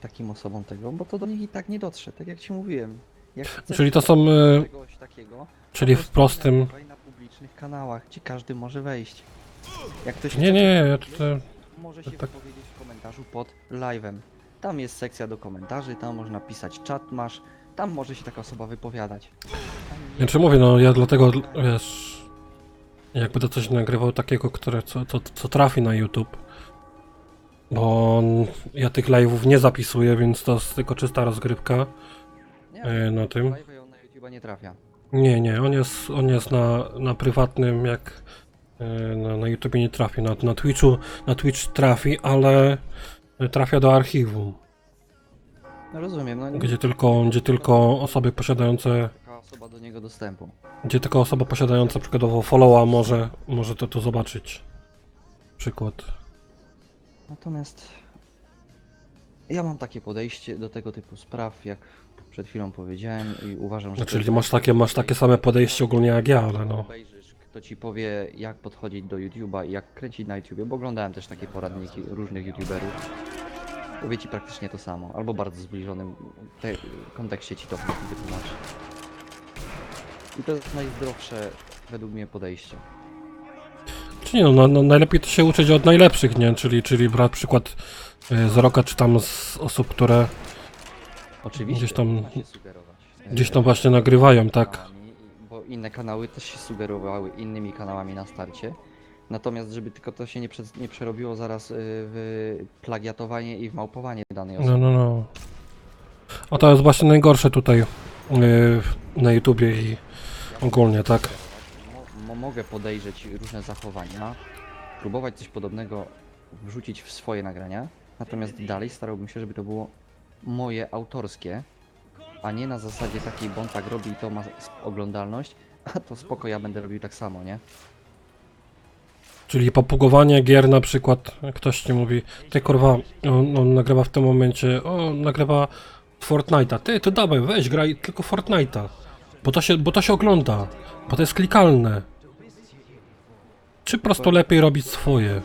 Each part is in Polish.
takim osobom tego, bo to do nich i tak nie dotrze, tak jak ci mówiłem. Jak chcesz Czyli to są, e, czegoś takiego, czyli po w prostu prostym... nagrywaj na publicznych kanałach, gdzie każdy może wejść. Jak ktoś Nie, chce nie, ja tutaj... może się tak- wypowiedzieć w komentarzu pod live'em. Tam jest sekcja do komentarzy, tam można pisać czat masz, tam może się taka osoba wypowiadać. Nie- Znaczy mówię, no ja dlatego, wiesz... Jak będę coś nagrywał takiego, które, co, co, co trafi na YouTube. Bo ja tych live'ów nie zapisuję, więc to jest tylko czysta rozgrywka nie, e, na tym. live'y na YouTube'a nie trafia. Nie, nie, on jest, on jest na, na prywatnym, jak e, na, na YouTube nie trafi. Na, na Twitchu, na Twitch trafi, ale trafia do archiwum, No rozumiem, no nie gdzie tylko, gdzie tylko osoby posiadające, taka osoba do niego dostępu. gdzie tylko osoba posiadająca przykładowo followa może, może to, to zobaczyć. Przykład. Natomiast ja mam takie podejście do tego typu spraw, jak przed chwilą powiedziałem i uważam, że... No, to masz takie, masz takie same podejście ogólnie jak ja, ale no. Obejrzysz, kto ci powie, jak podchodzić do YouTube'a i jak kręcić na YouTubie, bo oglądałem też takie poradniki różnych YouTuberów. Powie ci praktycznie to samo, albo bardzo zbliżonym te, kontekście ci to wytłumaczy. I to jest najzdrowsze według mnie podejście. Czyli no, no, no, najlepiej to się uczyć od najlepszych, nie? Czyli, czyli brać przykład e, z Roka, czy tam z osób, które Oczywiście Gdzieś tam- można się sugerować. gdzieś tam właśnie nagrywają, tak? kanałami, Bo inne kanały też się sugerowały innymi kanałami na starcie. Natomiast, żeby tylko to się nie, prze, nie przerobiło zaraz y, w plagiatowanie i w małpowanie danej osoby. No, no, no. A to jest właśnie najgorsze tutaj yy, na YouTubie i ogólnie, tak? Mo, mo, mogę podejrzeć różne zachowania, próbować coś podobnego wrzucić w swoje nagrania, natomiast dalej starałbym się, żeby to było moje autorskie, a nie na zasadzie takiej, bo on tak robi i to ma oglądalność, a to spoko, ja będę robił tak samo, nie? Czyli popugowanie gier na przykład, ktoś ci mówi, ty kurwa, on, on nagrywa w tym momencie, o, nagrywa Fortnite'a, ty, to dawaj, weź, graj tylko Fortnite'a, bo to się, bo to się ogląda, bo to jest klikalne. Czy po prostu lepiej robić swoje?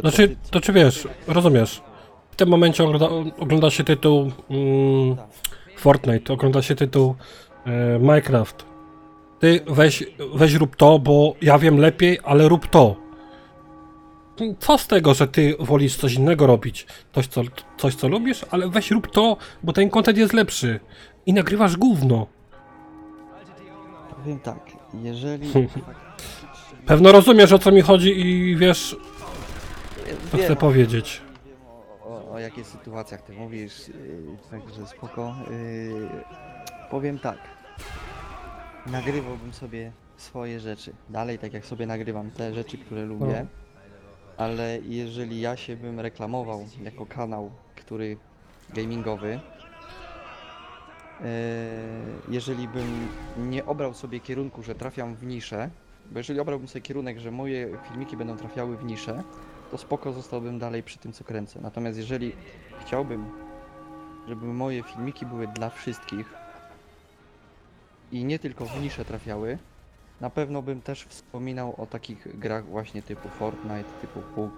Znaczy, to czy wiesz, rozumiesz, w tym momencie ogląda, ogląda się tytuł mm. Fortnite, ogląda się tytuł e, Minecraft. Ty weź, weź rób to, bo ja wiem lepiej, ale rób to. Co z tego, że ty wolisz coś innego robić, coś co, coś co lubisz, ale weź rób to, bo ten content jest lepszy. I nagrywasz gówno. Powiem tak, jeżeli... Pewno rozumiesz o co mi chodzi i wiesz, co Wiem, chcę powiedzieć. Wiem o, o, o jakich sytuacjach ty mówisz, yy, także spoko. Yy, powiem tak. Nagrywałbym sobie swoje rzeczy. Dalej tak jak sobie nagrywam te rzeczy, które lubię. Ale jeżeli ja się bym reklamował jako kanał, który gamingowy, yy, jeżeli bym nie obrał sobie kierunku, że trafiam w niszę, bo jeżeli obrałbym sobie kierunek, że moje filmiki będą trafiały w niszę, to spoko zostałbym dalej przy tym, co kręcę. Natomiast jeżeli chciałbym, żeby moje filmiki były dla wszystkich i nie tylko w nisze trafiały, na pewno bym też wspominał o takich grach właśnie typu Fortnite, typu PUB.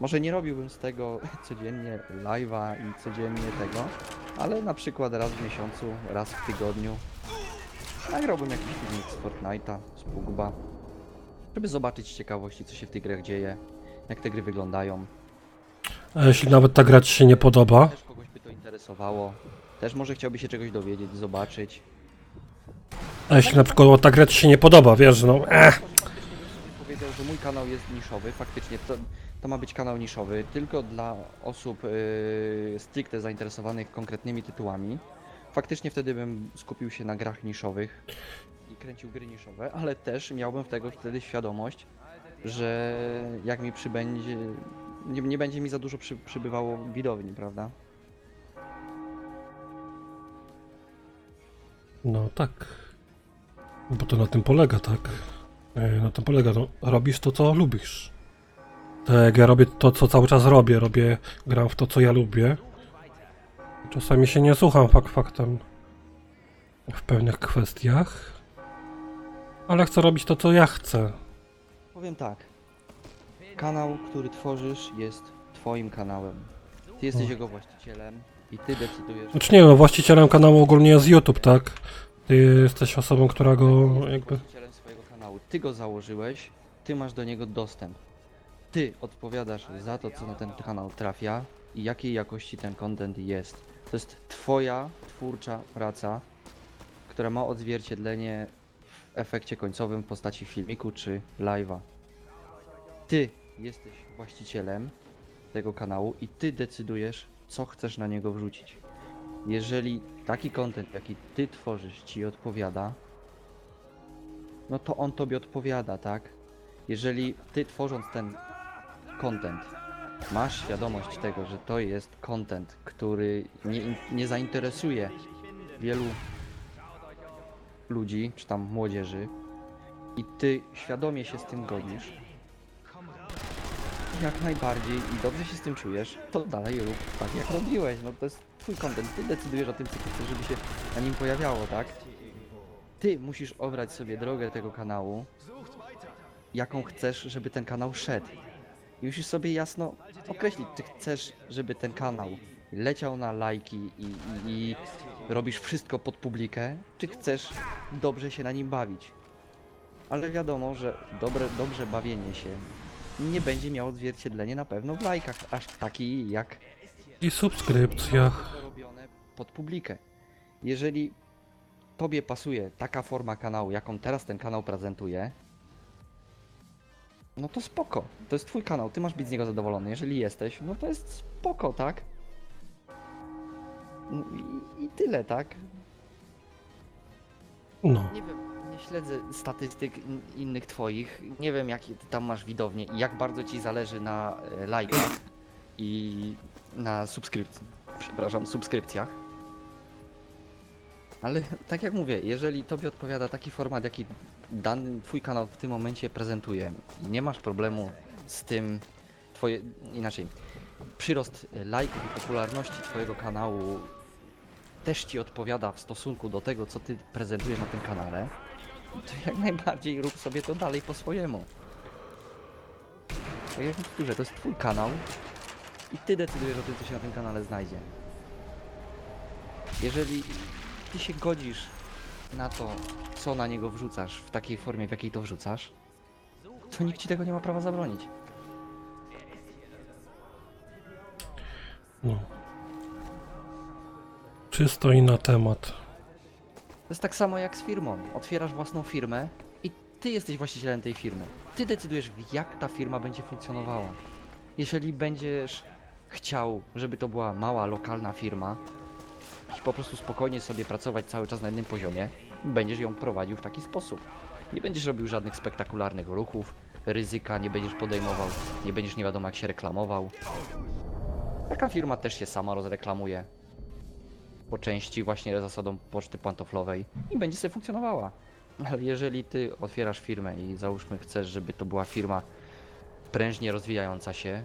Może nie robiłbym z tego codziennie live'a i codziennie tego, ale na przykład raz w miesiącu, raz w tygodniu nagrałbym jakiś filmik z Fortnite'a, z PUB'a, żeby zobaczyć z ciekawości, co się w tych grach dzieje, jak te gry wyglądają. A jeśli nawet ta gra ci się nie podoba, Też kogoś by to interesowało. Też może chciałby się czegoś dowiedzieć, zobaczyć. a jeśli na przykład ta gra ci się nie podoba, wiesz, no, eh, powiedział, że mój kanał jest niszowy. Faktycznie to, to ma być kanał niszowy tylko dla osób yy, stricte zainteresowanych konkretnymi tytułami. Faktycznie wtedy bym skupił się na grach niszowych i kręcił gry niszowe, ale też miałbym tego wtedy świadomość, że jak mi przybędzie, nie, nie będzie mi za dużo przy, przybywało widowni, prawda? No tak. Bo to na tym polega, tak? E, Na tym polega, no, robisz to, co lubisz. Tak, ja robię to, co cały czas robię, robię, gram w to, co ja lubię. Czasami się nie słucham fakt faktem w pewnych kwestiach, ale chcę robić to, co ja chcę. Powiem tak. Kanał, który tworzysz jest twoim kanałem. Ty jesteś jego właścicielem i ty decydujesz. Znaczy nie no, właścicielem kanału ogólnie jest YouTube, tak? Ty jesteś osobą, która go Jesteś jakby... właścicielem swojego kanału. Ty go założyłeś, ty masz do niego dostęp. Ty odpowiadasz za to, co na ten kanał trafia i jakiej jakości ten content jest. To jest twoja twórcza praca, która ma odzwierciedlenie efekcie końcowym w postaci filmiku czy live'a. Ty jesteś właścicielem tego kanału i ty decydujesz, co chcesz na niego wrzucić. Jeżeli taki content, jaki ty tworzysz, ci odpowiada, no to on tobie odpowiada, tak? Jeżeli ty tworząc ten content masz świadomość tego, że to jest content, który nie, nie zainteresuje wielu ludzi, czy tam młodzieży i ty świadomie się z tym godzisz, jak najbardziej i dobrze się z tym czujesz, to dalej rób tak jak robiłeś, no to jest twój content, ty decydujesz o tym, co chcesz, żeby się na nim pojawiało, tak? Ty musisz obrać sobie drogę tego kanału, jaką chcesz, żeby ten kanał szedł. I musisz sobie jasno określić, czy chcesz, żeby ten kanał leciał na lajki i, i, i robisz wszystko pod publikę, czy chcesz dobrze się na nim bawić. Ale wiadomo, że dobre, dobrze bawienie się nie będzie miało odzwierciedlenia na pewno w lajkach, aż taki jak I subskrypcjach. robione pod publikę. Jeżeli tobie pasuje taka forma kanału, jaką teraz ten kanał prezentuje, no to spoko. To jest twój kanał, ty masz być z niego zadowolony. Jeżeli jesteś, no to jest spoko, tak? No i, i tyle, tak? No. Nie wiem, nie śledzę statystyk in- innych twoich. Nie wiem, jakie ty tam masz widownie i jak bardzo ci zależy na e, lajkach i na subskrypcji. Przepraszam, subskrypcjach. Ale tak jak mówię, jeżeli tobie odpowiada taki format, jaki dany twój kanał w tym momencie prezentuje i nie masz problemu z tym, twoje, inaczej, przyrost e, lajków i popularności twojego kanału też ci odpowiada w stosunku do tego, co ty prezentujesz na tym kanale, to jak najbardziej rób sobie to dalej po swojemu. Tak jak powtórzę, to jest twój kanał i ty decydujesz o tym, co się na tym kanale znajdzie. Jeżeli ty się godzisz na to, co na niego wrzucasz, w takiej formie, w jakiej to wrzucasz, to nikt ci tego nie ma prawa zabronić. no. Czysto i na temat. To jest tak samo jak z firmą. Otwierasz własną firmę i ty jesteś właścicielem tej firmy. Ty decydujesz, jak ta firma będzie funkcjonowała. Jeżeli będziesz chciał, żeby to była mała, lokalna firma i po prostu spokojnie sobie pracować cały czas na jednym poziomie, będziesz ją prowadził w taki sposób. Nie będziesz robił żadnych spektakularnych ruchów, ryzyka nie będziesz podejmował, nie będziesz nie wiadomo jak się reklamował. Taka firma też się sama rozreklamuje po części właśnie zasadą poczty pantoflowej i będzie sobie funkcjonowała. Ale jeżeli ty otwierasz firmę i załóżmy chcesz, żeby to była firma prężnie rozwijająca się,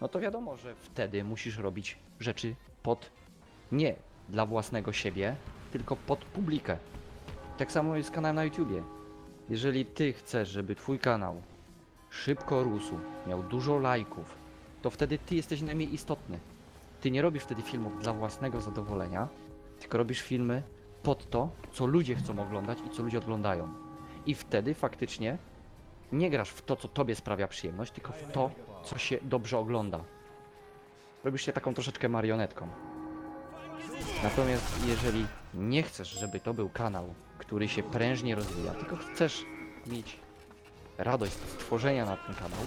no to wiadomo, że wtedy musisz robić rzeczy pod nie dla własnego siebie, tylko pod publikę. Tak samo jest z kanałem na YouTubie. Jeżeli ty chcesz, żeby twój kanał szybko rósł, miał dużo lajków, to wtedy ty jesteś najmniej istotny. Ty nie robisz wtedy filmów dla własnego zadowolenia, tylko robisz filmy pod to, co ludzie chcą oglądać i co ludzie oglądają. I wtedy faktycznie nie grasz w to, co tobie sprawia przyjemność, tylko w to, co się dobrze ogląda. Robisz się taką troszeczkę marionetką. Natomiast jeżeli nie chcesz, żeby to był kanał, który się prężnie rozwija, tylko chcesz mieć radość z tworzenia na ten kanał,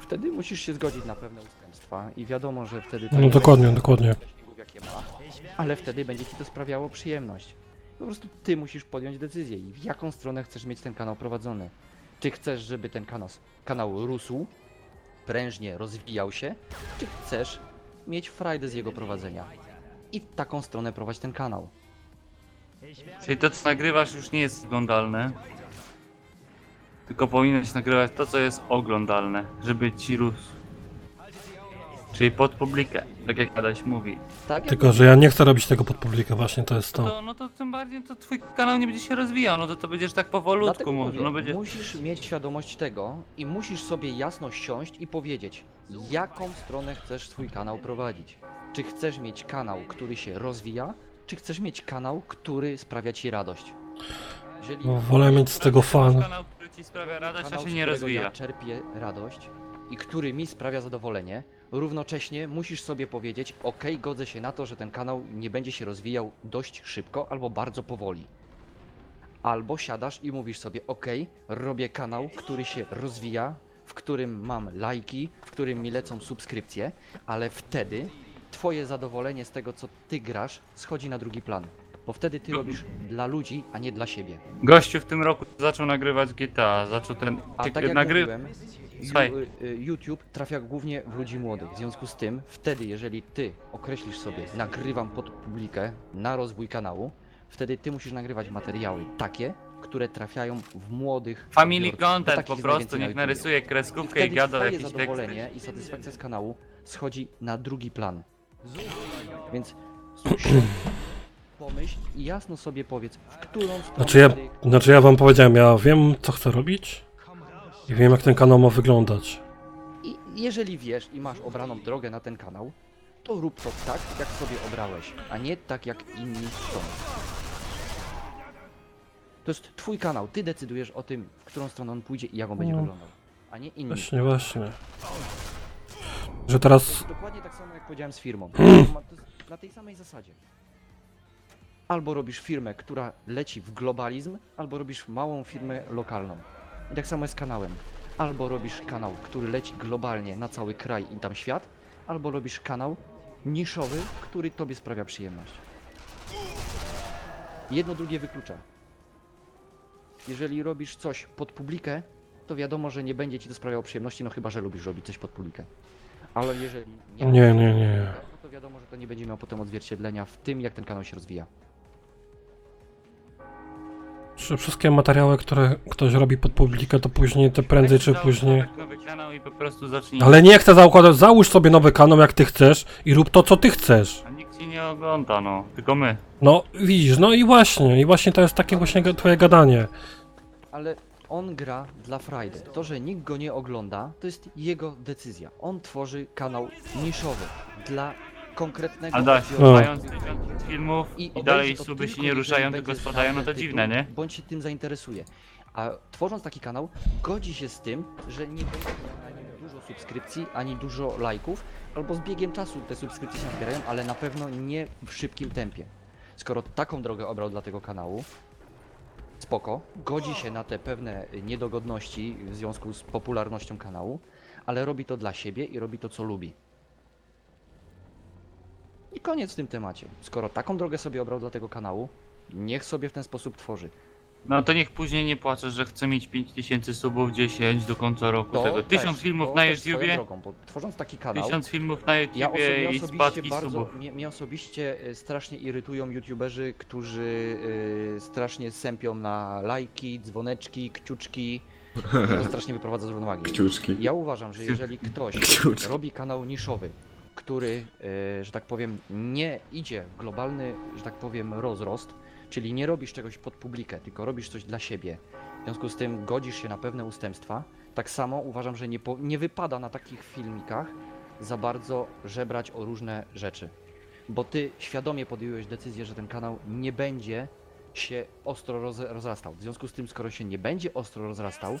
wtedy musisz się zgodzić na pewne ustępstwa i wiadomo, że wtedy No nie dokładnie, dokładnie. wskaźników, jakie ma, ale wtedy będzie ci to sprawiało przyjemność. Po prostu ty musisz podjąć decyzję i w jaką stronę chcesz mieć ten kanał prowadzony. Czy chcesz, żeby ten kanał, kanał rósł, prężnie rozwijał się, czy chcesz mieć frajdę z jego prowadzenia i w taką stronę prowadź ten kanał. Czyli to, co nagrywasz, już nie jest oglądalne. Tylko powinieneś nagrywać to, co jest oglądalne, żeby ci rósł. Czyli pod publikę, tak jak Adaś mówi. Tak? Tylko, że ja nie chcę robić tego pod publikę, właśnie to jest No to. to, no to tym bardziej to twój kanał nie będzie się rozwijał, no to to będziesz tak powolutku Dlatego może, no będzie... Musisz mieć świadomość tego i musisz sobie jasno siąść i powiedzieć, jaką stronę chcesz swój kanał prowadzić. Czy chcesz mieć kanał, który się rozwija, czy chcesz mieć kanał, który sprawia ci radość. Jeżeli No, wolę mieć z tego fan. Kanał, który ci sprawia radość, a kanał, się z nie którego rozwija. Ja czerpię radość i który mi sprawia zadowolenie, równocześnie musisz sobie powiedzieć, ok, godzę się na to, że ten kanał nie będzie się rozwijał dość szybko albo bardzo powoli. Albo siadasz i mówisz sobie, ok, robię kanał, który się rozwija, w którym mam lajki, w którym mi lecą subskrypcje, ale wtedy twoje zadowolenie z tego, co ty grasz, schodzi na drugi plan. Bo wtedy ty robisz dla ludzi, a nie dla siebie. Gościu w tym roku zaczął nagrywać GTA, zaczął ten... A tak jak nagry... mówiłem, Słuchaj. Ju- y, YouTube trafia głównie w ludzi młodych. W związku z tym, wtedy, jeżeli ty określisz sobie, nagrywam pod publikę na rozwój kanału, wtedy ty musisz nagrywać materiały takie, które trafiają w młodych. Family odbiorców, bo content takich po jest prostu, najwięcej na niech YouTubie. narysuje I kreskówkę i wtedy gada twoje jakieś teksty. zadowolenie i satysfakcja z kanału schodzi na drugi plan. Więc słuchaj, pomyśl i jasno sobie powiedz, w którą stronę Znaczy ja, znaczy ja wam powiedziałem, ja wiem co chcę robić i wiem jak ten kanał ma wyglądać. I jeżeli wiesz i masz obraną drogę na ten kanał, to rób to tak, jak sobie obrałeś, a nie tak, jak inni chcą. To jest twój kanał, ty decydujesz o tym, w którą stronę on pójdzie i jak on będzie No. wyglądał, a nie inni. Właśnie, właśnie. Że teraz Dokładnie tak samo, jak powiedziałem z firmą. To ma- to jest na tej samej zasadzie. Albo robisz firmę, która leci w globalizm, albo robisz małą firmę lokalną. I tak samo jest z kanałem. Albo robisz kanał, który leci globalnie na cały kraj i tam świat, albo robisz kanał niszowy, który tobie sprawia przyjemność. Jedno drugie wyklucza. Jeżeli robisz coś pod publikę, to wiadomo, że nie będzie ci to sprawiało przyjemności, no chyba, że lubisz robić coś pod publikę. Ale jeżeli nie, Nie, nie, nie. to wiadomo, że to nie będzie miał potem odzwierciedlenia w tym, jak ten kanał się rozwija. Że wszystkie materiały, które ktoś robi pod publikę, to później te prędzej czy Weź później. załóż nowy kanał i po prostu zacznij. Ale nie chcę załóż sobie nowy kanał jak ty chcesz i rób to co ty chcesz. A nikt ci nie ogląda, no. Tylko my. No widzisz, no i właśnie, i właśnie to jest takie właśnie ga- twoje gadanie. Ale on gra dla frajdy. To, że nikt go nie ogląda, to jest jego decyzja. On tworzy kanał niszowy dla konkretnego tysiąc filmów i, obejrzy dalej to suby się tylko, nie jeżeli ruszają, będzie tylko spadają, no to znany dziwne, tytuł, nie? Bądź się tym zainteresuje. A tworząc taki kanał, godzi się z tym, że nie będzie miał nim dużo subskrypcji, ani dużo lajków, albo z biegiem czasu te subskrypcje się zbierają, ale na pewno nie w szybkim tempie. Skoro taką drogę obrał dla tego kanału, spoko, godzi się na te pewne niedogodności w związku z popularnością kanału, ale robi to dla siebie i robi to, co lubi. I koniec w tym temacie. Skoro taką drogę sobie obrał dla tego kanału, niech sobie w ten sposób tworzy. No to niech później nie płaczesz, że chce mieć 5000 subów, 10 do końca roku To tego. też, 1000 filmów to na też swoją YouTubie, drogą, bo tworząc taki kanał, 1000 filmów na ja YouTubie i osobiście spadki bardzo, subów. mnie, mnie osobiście y, strasznie irytują youtuberzy, którzy y, strasznie sępią na lajki, dzwoneczki, kciuczki. To strasznie wyprowadza z równowagi. Kciuczki. Ja uważam, że jeżeli ktoś Kciuczki. robi kanał niszowy, który, e, że tak powiem, nie idzie w globalny, że tak powiem, rozrost, czyli nie robisz czegoś pod publikę, tylko robisz coś dla siebie, w związku z tym godzisz się na pewne ustępstwa, tak samo uważam, że nie, po, nie wypada na takich filmikach za bardzo żebrać o różne rzeczy. Bo ty świadomie podjąłeś decyzję, że ten kanał nie będzie się ostro roz, rozrastał. W związku z tym, skoro się nie będzie ostro rozrastał,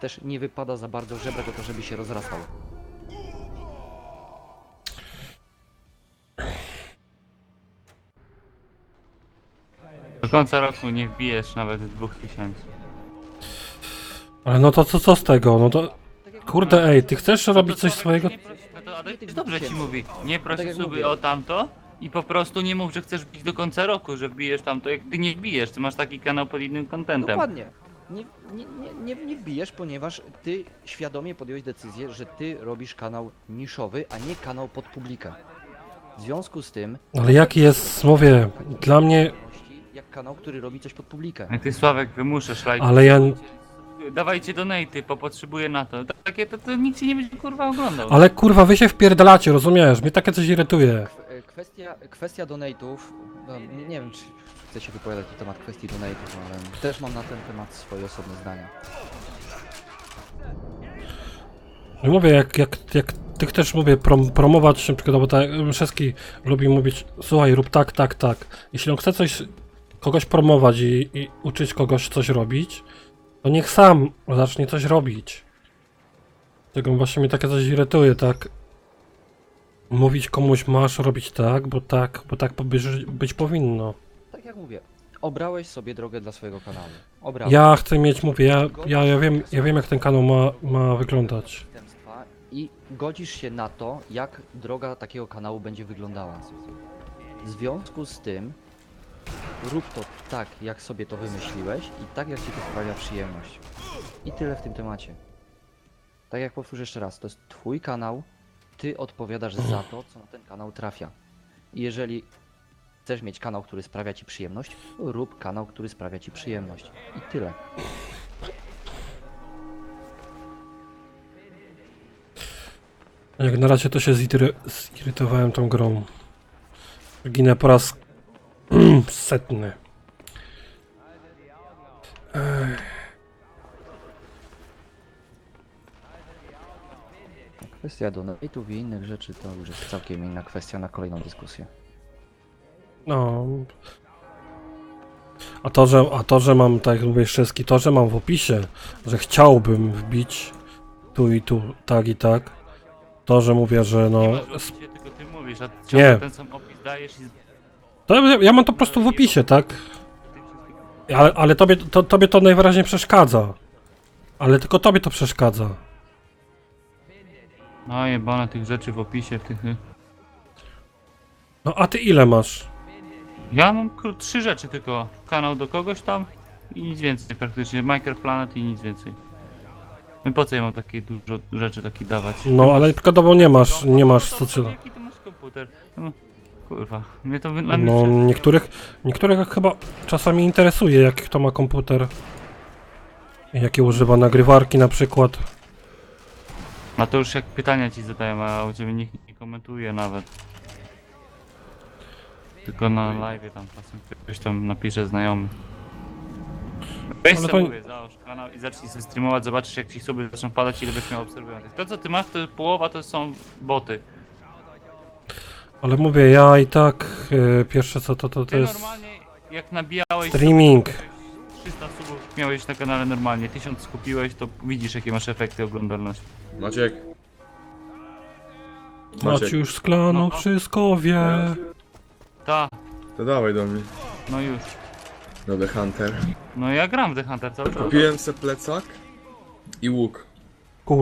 też nie wypada za bardzo żebrać o to, żeby się rozrastał. Końca roku nie wbijesz nawet 2000. Ale no to co, co z tego? No to kurde ej, ty chcesz robić coś swojego? Nie proś, no to dobrze ci mówi. Nie proś tak jak suby mówię. o tamto i po prostu nie mów, że chcesz wbić do końca roku, że wbijesz tamto. Jak ty nie wbijesz, ty masz taki kanał pod innym kontentem. Dokładnie. Nie, nie, nie, nie, nie wbijesz, ponieważ ty świadomie podjąłeś decyzję, że ty robisz kanał niszowy, a nie kanał pod publikę. W związku z tym, Ale jaki jest, mówię, dla mnie, kanał, który robi coś pod publikę. Jak ty Sławek wymuszasz lajki. ale ja, Dawajcie donaty, bo potrzebuję na to. Takie to, to nikt ci nie będzie kurwa oglądał. ale kurwa wy się wpierdalacie, rozumiesz? Mnie takie coś irytuje. Kw- Kwestia, kwestia donate'ów, no, nie, nie wiem czy chcę się wypowiadać na temat kwestii donate'ów, ale też mam na ten temat swoje osobne zdania. No mówię, jak, jak, jak ty chcesz, mówię, prom, promować, na przykład, bo tak, Mszewski lubi mówić, słuchaj, rób tak, tak, tak. Jeśli on chce coś, kogoś promować i, i uczyć kogoś coś robić, to niech sam zacznie coś robić. Tego właśnie mnie takie coś irytuje, tak? Mówić komuś masz robić tak, bo tak, bo tak być, być powinno. Tak jak mówię, obrałeś sobie drogę dla swojego kanału. Obrałeś. Ja chcę mieć, mówię, ja, ja, ja, wiem, ja wiem jak ten kanał ma, ma wyglądać. I godzisz się na to, jak droga takiego kanału będzie wyglądała. W związku z tym, rób to tak, jak sobie to wymyśliłeś i tak, jak ci to sprawia przyjemność. I tyle w tym temacie. Tak jak powtórzę jeszcze raz, to jest twój kanał, ty odpowiadasz za to, co na ten kanał trafia. I jeżeli chcesz mieć kanał, który sprawia ci przyjemność, rób kanał, który sprawia ci przyjemność. I tyle. Jak na razie to się ziry, zirytowałem tą grą. Ginę po raz setny. Kwestia donate'ów i innych rzeczy to już jest całkiem inna kwestia na kolejną dyskusję. No. A to, że, a to, że mam, tak jak mówię, Szczeski, to, że mam w opisie, że chciałbym wbić tu i tu, tak i tak, to, że mówię, że no... Nie masz opisie, tylko ty mówisz, a ty Nie. ciągle ten sam opis dajesz i... To ja, ja mam to po prostu w opisie, tak? Ale, ale tobie, to, tobie to najwyraźniej przeszkadza. Ale tylko tobie to przeszkadza. No jebane tych rzeczy w opisie, w tych... No a ty ile masz? Ja mam trzy rzeczy tylko. Kanał do kogoś tam i nic więcej praktycznie. Minecraft Planet i nic więcej. No i po co ja mam takie dużo rzeczy takich dawać? No ale przykładowo nie masz, nie masz to, socjal. Jaki to masz komputer? No, kurwa, mnie to dla mnie No niektórych, niektórych chyba czasami interesuje jaki kto ma komputer. i Jakie używa nagrywarki na przykład. A to już jak pytania ci zadają, a u ciebie nikt nie komentuje nawet. Tylko na live tam czasem ktoś tam napisze znajomy. Weź Ale sobie to- mówię, załóż kanał i zacznij sobie streamować, zobaczysz jak ci sobie zaczną padać, ile byś miał obserwujących. To co ty masz, to połowa to są boty. Ale mówię, ja i tak e, pierwsze co to, to, to Ty jest normalnie jak nabijałeś streaming. 300 subów miałeś na kanale normalnie, 1000 skupiłeś, to widzisz jakie masz efekty oglądalności. Maciek. Maciuś szklano No. wszystko wie. Ta, To dawaj do mnie. no już. No The Hunter. No ja gram w The Hunter cały czas. Kupiłem se plecak i łuk.